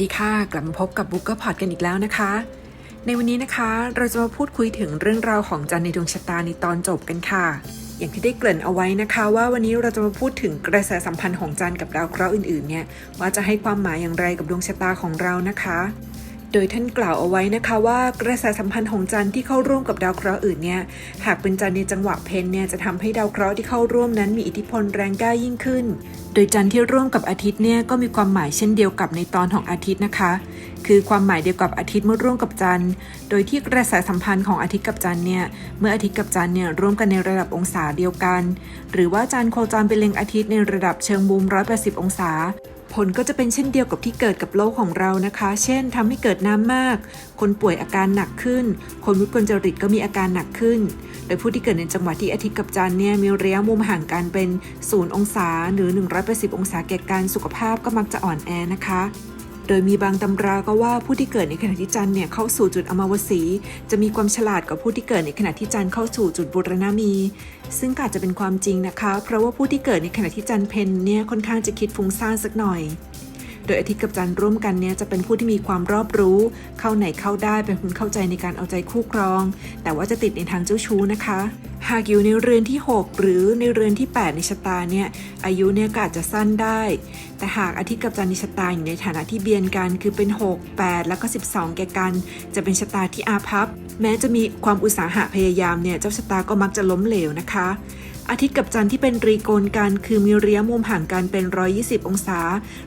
สวัสดีค่ะ กลับมาพบกับบุ๊กเกอร์พอดกันอีกแล้วนะคะ ในวันนี้นะคะเราจะมาพูดคุยถึงเรื่องราวของจันในดวงชะตาในตอนจบกันค่ะ อย่างที่ได้เกริ่นเอาไว้นะคะ ว่าวันนี้เราจะมาพูดถึงกระแสสัมพันธ์ของจันกับดาวเคราะห์อื่นๆเนี่ยว่าจะให้ความหมายอย่างไรกับดวงชะตาของเรานะคะ โดยท่านกล่าวเอาไว้นะคะว่ากระแสสัมพันธ์ของจันทร์ที่เข้าร่วมกับดาวเคราะห์อื่นเนี่ยหากเป็นจันทร์ในจังหวะเพนเนี่ยจะทำให้ดาวเคราะห์ที่เข้าร่วมนั้นมีอิทธิพลแรงกล้ายิ่งขึ้น โดยจันทร์ที่ร่วมกับอาทิตย์เนี่ยก็มีความหมายเช่นเดียวกับในตอนของอาทิตย์นะคะ คือความหมายเดียวกับอาทิตย์เมื่อร่วมกับจันทร์โดยที่กระแสสัมพันธ์ของอาทิตย์กับจันทร์เนี่ยเมื่ออาทิตย์กับจันทร์เนี่ยร่วมกันในระดับองศาเดียวกัน หรือว่าจันทร์โคจรไปเล็งอาทิตย์ในระดับเชิงมุม180 องศา ผลก็จะเป็นเช่นเดียวกับที่เกิดกับโลกของเรานะคะ เช่นทำให้เกิดน้ำมาก คนป่วยอาการหนักขึ้น คนวิกลจริตก็มีอาการหนักขึ้น โดยผู้ที่เกิดในจังหวะที่อาทิตย์กับจันเนี่ยมีระยะมุมห่างกันเป็น 0 องศาหรือ 180 องศาแก่กันสุขภาพก็มักจะอ่อนแอนะคะ โดยมีบางตำราก็ว่าผู้ที่เกิดในขณะที่จันทร์เนี่ยเข้าสู่จุดอมาวสี จะมีความฉลาดกว่าผู้ที่เกิดในขณะที่จันทร์เข้าสู่จุดบุรณามี ซึ่งอาจจะเป็นความจริงนะคะ เพราะว่าผู้ที่เกิดในขณะที่จันทร์เพนเนี่ยค่อนข้างจะคิดฟุ้งซ่านสักหน่อย ดยอาทิตย์กับจันทร์ร่วมกันเนี่ยจะเป็นผู้ที่มีความรอบรู้ เข้าไหนเข้าได้เป็นคนเข้าใจในการเอาใจคู่ครอง แต่ว่าจะติดในทางเจ้าชู้นะคะ หากอยู่ในเรือนที่ 6 หรือในเรือนที่ 8 ในชะตาเนี่ยอายุเนี่ยก็อาจจะสั้นได้ แต่หากอาทิตย์กับจันทร์ในชะตาอยู่ในฐานะที่เบียนกันคือเป็น 6 8 แล้วก็ 12 แก่กัน จะเป็นชะตาที่อาภัพแม้จะมีความอุตสาหะพยายามเนี่ยเจ้าชะตาก็มักจะล้มเหลวนะคะ อาทิตย์กับจันทร์ที่เป็นตรีโกณกันคือมีระยะมุมห่างกันเป็น 120 องศา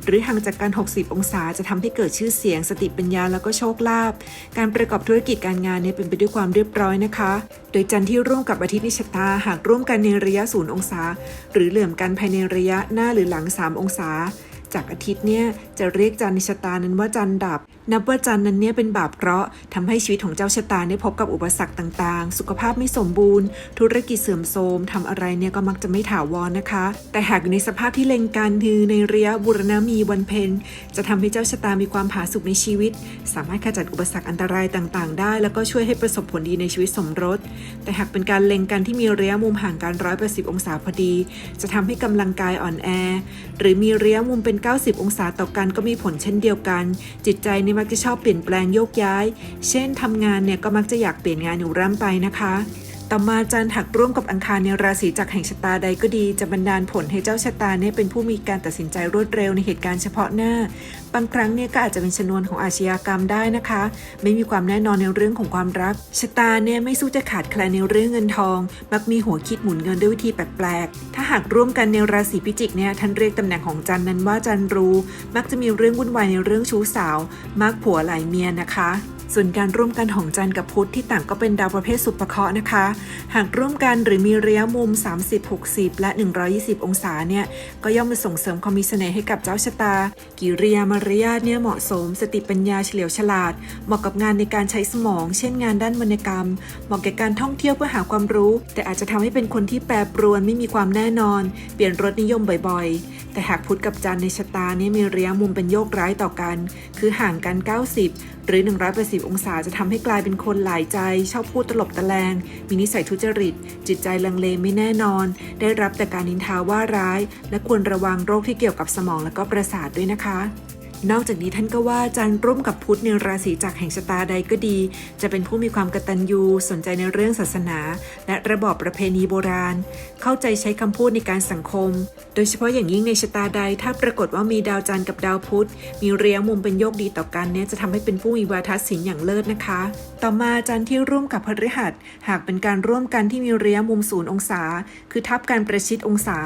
หรือห่างจากกัน 60 องศาจะทำให้เกิดชื่อเสียง สติปัญญาแล้วก็โชคลาภการประกอบธุรกิจการงานเนี่ยเป็นไปด้วยความเรียบร้อยนะคะ โดยจันทร์ที่ร่วมกับอาทิตย์ในชะตาหากร่วมกันในระยะ 0 องศา หรือเหลื่อมกันภายในระยะหน้าหรือหลัง 3 องศา จากอาทิตย์เนี่ยจะเรียกจันทร์ในชะตานั้นว่าจันทร์ดับ นับว่าจันนั้นเนี่ยเป็นบาปเคราะห์ทำให้ชีวิตของเจ้าชะตาเนี่ยพบกับอุปสรรคต่างๆ สุขภาพไม่สมบูรณ์ ธุรกิจเสื่อมโทรมทำอะไรเนี่ยก็มักจะไม่ถาวรนะคะ แต่หากอยู่ในสภาพที่เล็งกันคือในระยะบุรณมีวันเพ็ญจะทำให้เจ้าชะตามีความผาสุกในชีวิต สามารถขจัดอุปสรรคอันตรายต่างๆ ได้ แล้วก็ช่วยให้ประสบผลดีในชีวิตสมรส แต่หากเป็นการเล็งกันที่มีระยะมุมห่างกัน180องศาพอดี จะทำให้กำลังกายอ่อนแอ หรือมีระยะมุมเป็น 90 องศาต่อกันก็มีผลเช่นเดียวกัน จิตใจเนี่ยมักจะชอบเปลี่ยนแปลงโยกย้าย เช่นทำงานเนี่ยก็มักจะอยากเปลี่ยนงานอยู่ร่ำไปนะคะ ต่อมาจันทร์หักร่วมกับอังคารในราศีจักรแห่งชะตาใดก็ดี จะบันดาลผลให้เจ้าชะตาเนี่ยเป็นผู้มีการตัดสินใจรวดเร็วในเหตุการณ์เฉพาะหน้า บางครั้งเนี่ยก็อาจจะเป็นชนวนของอาชญากรรมได้นะคะ ไม่มีความแน่นอนในเรื่องของความรักชะตาเนี่ยไม่สู้จะขาดแคลนในเรื่องเงินทอง มักมีหัวคิดหมุนเงินด้วยวิธีแปลกๆ ถ้าหากร่วมกันในราศีพิจิกเนี่ยท่านเรียกตำแหน่งของจันนั้นว่าจันรู้ มักจะมีเรื่องวุ่นวายในเรื่องชู้สาว มักผัวหลายเมียนะคะ ส่วนการร่วมกันของจันทร์กับพุธที่ต่างก็เป็นดาวประเภทสุภเคราะห์นะคะ หากร่วมกันหรือมีระยะมุม 30 60 และ 120 องศาเนี่ย ก็ย่อมมาส่งเสริมความมีเสน่ห์ให้กับเจ้าชะตา กิริยามารยาทเนี่ยเหมาะสม สติปัญญาเฉลียวฉลาด เหมาะกับงานในการใช้สมอง เช่นงานด้านวรรณกรรม เหมาะแก่การท่องเที่ยวเพื่อหาความรู้ แต่อาจจะทำให้เป็นคนที่แปรปรวนไม่มีความแน่นอน เปลี่ยนรสนิยมบ่อยๆ แต่หากพุธกับจันทร์ในชะตาเนี่ยมีระยะมุมเป็นโยกร้ายต่อกัน คือห่างกัน 90 หรือ 180องศาจะทำให้กลายเป็นคนหลายใจ ชอบพูดตลบตะแลง มีนิสัยทุจริต จิตใจลังเลไม่แน่นอน ได้รับแต่การนินทาว่าร้าย และควรระวังโรคที่เกี่ยวกับสมองและก็ประสาทด้วยนะคะ นอกจากนี้ท่านก็ว่าจันทร์ร่วมกับพุธในราศีจักรแห่งชะตาใดก็ดี จะเป็นผู้มีความกตัญญูสนใจในเรื่องศาสนา และระบอบประเพณีโบราณ เข้าใจใช้คำพูดในการสังคม โดยเฉพาะอย่างยิ่งในชะตาใด ถ้าปรากฏว่ามีดาวจันทร์กับดาวพุธ มีเรียงมุมเป็นโยกดีต่อกันเนี่ยจะทำให้เป็นผู้มีวาทศิลป์อย่างเลิศนะคะ ต่อมาจันทร์ที่ร่วมกับพฤหัส หากเป็นการร่วมกันที่มีเรียงมุมศูนย์องศา คือทับกันประชิดองศา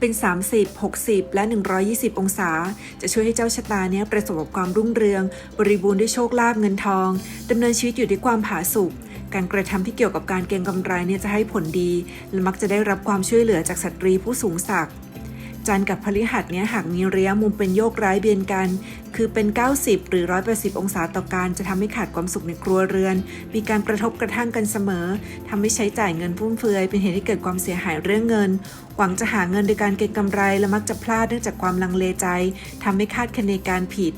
เป็น 30 60 และ 120 องศา จะช่วยให้เจ้าชะตาเนี้ยประสบกับความรุ่งเรือง บริบูรณ์ด้วยโชคลาภเงินทองดำเนินชีวิตอยู่ด้วยความผาสุกการกระทำที่เกี่ยวกับการเก็งกำไรเนี่ยจะให้ผลดี และมักจะได้รับความช่วยเหลือจากสตรีผู้สูงศักดิ์ จันทร์กับพฤหัสเนี่ยหากมีระยะมุมเป็นโยกร้ายเบียนกัน คือเป็น 90 หรือ 180 องศาต่อการจะทำให้ขาดความสุขในครัวเรือน มีการกระทบกระทั่งกันเสมอทำให้ใช้จ่ายเงินฟุ่มเฟือย เป็นเหตุให้เกิดความเสียหายเรื่องเงิน หวังจะหาเงินโดยการเก็งกำไรและมักจะพลาดเนื่องจากความลังเลใจทำให้คาดคะเนการผิด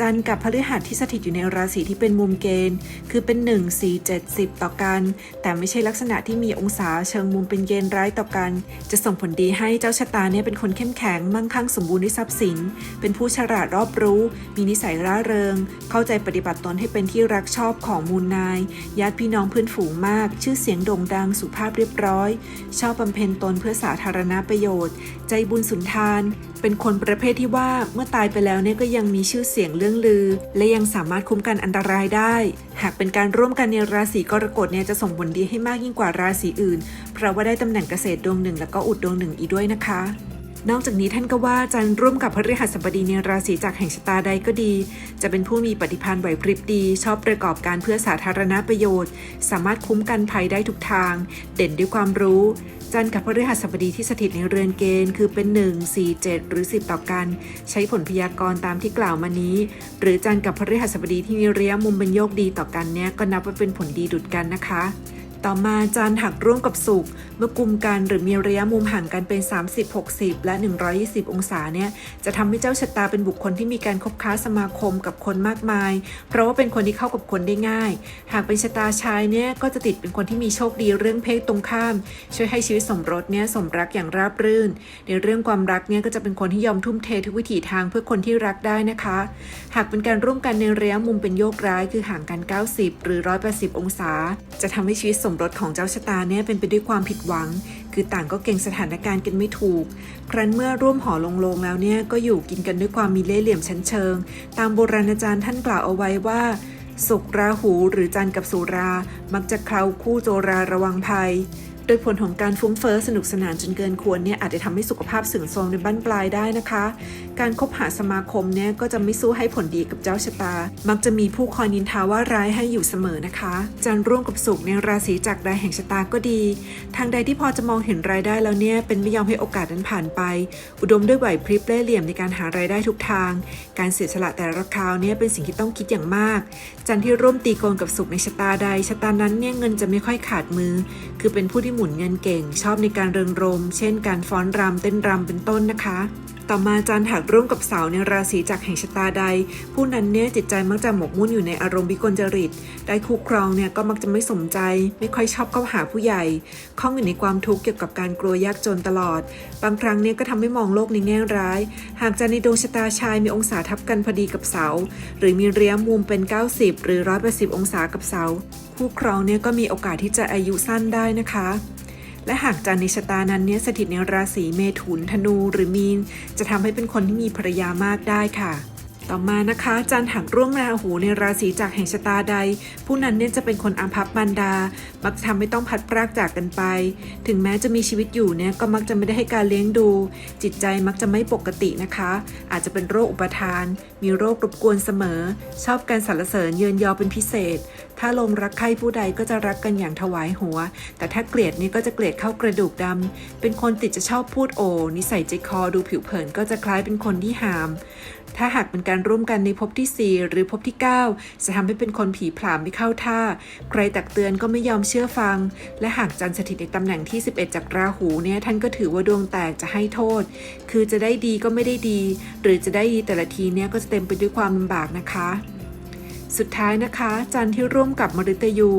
จันทร์กับพฤหัสที่สถิตอยู่ในราศีที่เป็นมุมเกณฑ์ คือเป็น 1 4 7 10 ต่อกัน แต่ไม่ใช่ลักษณะที่มีองศาเชิงมุมเป็นเกณฑ์ร้ายต่อกัน จะส่งผลดีให้เจ้าชะตาเนี่ยเป็นคนเข้มแข็งมั่งคั่งสมบูรณ์ด้วยทรัพย์สิน เป็นผู้ฉลาดรอบรู้ มีนิสัยร่าเริง เข้าใจปฏิบัติตนให้เป็นที่รักชอบของมูลนาย ญาติพี่น้องเพื่อนฝูงมาก ชื่อเสียงโด่งดังสุภาพเรียบร้อย ชอบบำเพ็ญตนเพื่อสาธารณประโยชน์ ใจบุญสุนทาน เป็นคนประเภทที่ว่าเมื่อตายไปแล้วเนี่ยก็ยังมีชื่อเสียงเรื่องลือ และยังสามารถคุ้มกันอันตรายได้ หากเป็นการร่วมกันในราศีกรกฎเนี่ยจะส่งผลดีให้มากยิ่งกว่าราศีอื่น เพราะว่าได้ตำแหน่งเกษตรดวงหนึ่งแล้วก็อุดดวงหนึ่งอีกด้วยนะคะ นอกจากนี้ท่านก็ว่าจันทร์ร่วมกับพฤหัสบดีในราศีจากแห่งชะตาใดก็ดี จะเป็นผู้มีปฏิภาณไหวพริบดี ชอบประกอบการเพื่อสาธารณประโยชน์ สามารถคุ้มกันภัยได้ทุกทาง เด่นด้วยความรู้จันทร์กับพฤหัสบดีที่สถิตในเรือนเกณฑ์คือเป็น 1 4 7 หรือ 10 ต่อกัน ใช้ผลพยากรณ์ตามที่กล่าวมานี้ หรือจันทร์กับพฤหัสบดีที่มีระยะมุมเป็นโยกดีต่อกันเนี่ยก็นับว่าเป็นผลดีดุดกันนะคะ ต่อมาจานหักร่วมกับสุกเมื่อกุมกันหรือมีระยะมุมห่างกันเป็น 30 60 และ 120 องศาเนี่ยจะทำให้เจ้าชะตาเป็นบุคคลที่มีการคบค้าสมาคมกับคนมากมาย เพราะว่าเป็นคนที่เข้ากับคนได้ง่าย หากเป็นชะตาชายเนี่ยก็จะติดเป็นคนที่มีโชคดีเรื่องเพศตรงข้าม ช่วยให้ชีวิตสมรสเนี่ยสมรักอย่างราบรื่น ในเรื่องความรักเนี่ยก็จะเป็นคนที่ยอมทุ่มเททุกวิถีทางเพื่อคนที่รักได้นะคะ หากเป็นการร่วมกันในระยะมุมเป็นโยกร้ายคือห่างกัน 90 หรือ 180 องศา จะทำให้ชีวิตสมรสของเจ้าชะตาเนี่ยเป็นไปด้วยความผิดหวัง คือต่างก็เก่งสถานการณ์กันไม่ถูก ครั้นเมื่อร่วมหอลงโลงแล้วเนี่ยก็อยู่กินกันด้วยความมีเล่ห์เหลี่ยมชั้นเชิง ตามโบราณอาจารย์ท่านกล่าวเอาไว้ว่าสุกราหูหรือจันทร์กับสุรา มักจะเคล้าคู่โจราระวังภัย โดยผลของการฟุ้งเฟ้อสนุกสนานจนเกินควรเนี่ยอาจจะทำให้สุขภาพเสื่อมโทรมในบั้นปลายได้นะคะ การคบหาสมาคมเนี่ยก็จะไม่สู้ให้ผลดีกับเจ้าชะตา มักจะมีผู้คอยนินทาว่าร้ายให้อยู่เสมอนะคะจันร่วมกับสุขในราศีจักรใดแห่งชะตาก็ดี ทางใดที่พอจะมองเห็นรายได้แล้วเนี่ยเป็นไม่ยอมให้โอกาสนั้นผ่านไป อุดมด้วยไหวพริบเล่เหลี่ยมในการหารายได้ทุกทาง การเสียสละแต่ละคราวเนี่ยเป็นสิ่งที่ต้องคิดอย่างมาก จันที่ร่วมตีโกนกับสุขในชะตาใดชะตานั้นเนี่ยเงินจะไม่ค่อยขาดมือ คือเป็นผู้ที่หมุนเงินเก่ง ชอบในการเริงรม เช่น การฟ้อนรำเต้นรำเป็นต้นนะคะ ต่อมาจันทร์หักร่วมกับเสาในราศีจากแห่งชะตาใด ผู้นั้นเนี่ยจิตใจมักจะหมกมุ่นอยู่ในอารมณ์วิกลจริต ได้คู่ครองเนี่ยก็มักจะไม่สมใจ ไม่ค่อยชอบเข้าหาผู้ใหญ่ข้องอยู่ในความทุกข์เกี่ยวกับการกลัวยากจนตลอด บางครั้งเนี่ยก็ทำให้มองโลกในแง่ร้าย หากจันในดวงชะตาชายมีองศาทับกันพอดีกับเสา หรือมีเรียมุมเป็น 90 หรือ 180 องศากับเสา คู่ครองเนี่ยก็มีโอกาสที่จะอายุสั้นได้นะคะ และหากจันในชะตานั้นเนี่ยสถิตในราศีเมถุน ธนู หรือมีน จะทำให้เป็นคนที่มีภรรยามากได้ค่ะ ต่อมานะคะจันหักร่วมราหูในราศีจากแห่งชะตาใด ผู้นั้นเนี่ยจะเป็นคนอาภัพมันดา มักจะทำให้ต้องพัดพรากจากกันไป ถึงแม้จะมีชีวิตอยู่เนี่ยก็มักจะไม่ได้ให้การเลี้ยงดู จิตใจมักจะไม่ปกตินะคะ อาจจะเป็นโรคอุปทาน มีโรครบกวนเสมอ ชอบการสรรเสริญเยินยอเป็นพิเศษถ้าลงรักใครผู้ใดก็จะรักกันอย่างถวายหัว แต่ถ้าเกลียดนี่ก็จะเกลียดเข้ากระดูกดำ เป็นคนติดจะชอบพูดโอ นิสัยใจคอดูผิวเผินก็จะคล้ายเป็นคนที่หาม ถ้าหากเป็นการร่วมกันในภพที่ 4 หรือภพที่ 9 จะทำให้เป็นคนผีผลามไม่เข้าท่า ใครตักเตือนก็ไม่ยอมเชื่อฟัง และหากจันทร์สถิตในตำแหน่งที่ 11 จากราหูเนี่ยท่านก็ถือว่าดวงแตกจะให้โทษ คือจะได้ดีก็ไม่ได้ดี หรือจะได้ดีแต่ละทีเนี่ยก็จะเต็มไปด้วยความลำบากนะคะ สุดท้ายนะคะ จันทร์ที่ร่วมกับมฤตยู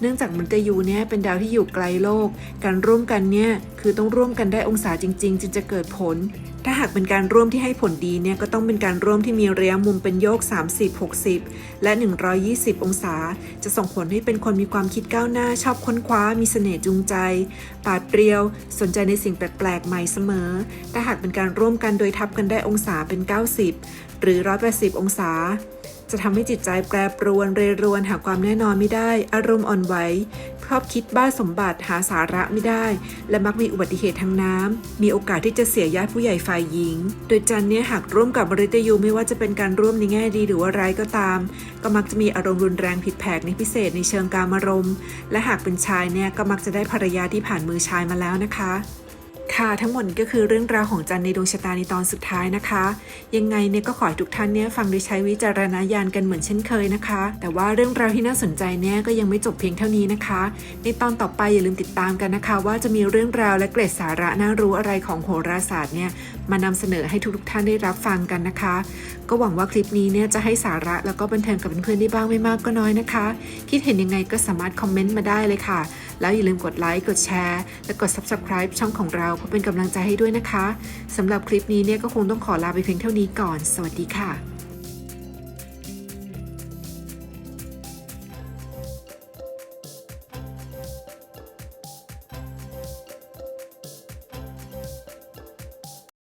เนื่องจากมฤตยูเนี่ยเป็นดาวที่อยู่ไกลโลก การร่วมกันเนี่ยคือต้องร่วมกันได้องศาจริง ๆ จึงจะเกิดผล ถ้าหากเป็นการร่วมที่ให้ผลดีเนี่ยก็ต้องเป็นการร่วมที่มีระยะมุมเป็นโยก 30 60 และ 120 องศา จะส่งผลให้เป็นคนมีความคิดก้าวหน้า ชอบค้นคว้า มีเสน่ห์จูงใจ ปาดเปรียว สนใจในสิ่งแปลกๆใหม่เสมอ ถ้าหากเป็นการร่วมกันโดยทับกันได้องศาเป็น 90 หรือ 180 องศา จะทำให้จิตใจแปรปรวนเรรวนหาความแน่นอนไม่ได้ อารมณ์อ่อนไหวชอบคิดบ้าสมบัติหาสาระไม่ได้ และมักมีอุบัติเหตุทางน้ำมีโอกาสที่จะเสียญาติผู้ใหญ่ฝ่ายหญิง โดยจันเนี่ยหากร่วมกับบริตยูไม่ว่าจะเป็นการร่วมในแง่ดีหรือว่าร้ายก็ตาม ก็มักจะมีอารมณ์รุนแรงผิดแผกในพิเศษในเชิงการอารมณ์ และหากเป็นชายเนี่ยก็มักจะได้ภรรยาที่ผ่านมือชายมาแล้วนะคะ ค่ะทั้งหมดก็คือเรื่องราวของจันในดวงชะตาในตอนสุดท้ายนะคะ ยังไงเนี่ยก็ขอให้ทุกท่านเนี่ยฟังโดยใช้วิจารณญาณกันเหมือนเช่นเคยนะคะ แต่ว่าเรื่องราวที่น่าสนใจเนี่ยก็ยังไม่จบเพียงเท่านี้นะคะ ในตอนต่อไปอย่าลืมติดตามกันนะคะ ว่าจะมีเรื่องราวและเกร็ดสาระน่ารู้อะไรของโหราศาสตร์เนี่ยมานำเสนอให้ทุกๆท่านได้รับฟังกันนะคะ ก็หวังว่าคลิปนี้เนี่ยจะให้สาระแล้วก็บันเทิงกับเพื่อนๆได้บ้างไม่มากก็น้อยนะคะ คิดเห็นยังไงก็สามารถคอมเมนต์มาได้เลยค่ะ แล้วอย่าลืมกดไลค์กดแชร์และกด subscribe ช่องของเราเพื่อเป็นกำลังใจให้ด้วยนะคะสำหรับคลิปนี้เนี่ยก็คงต้องขอลาไปเพียงเท่านี้ก่อน สวัสดีค่ะ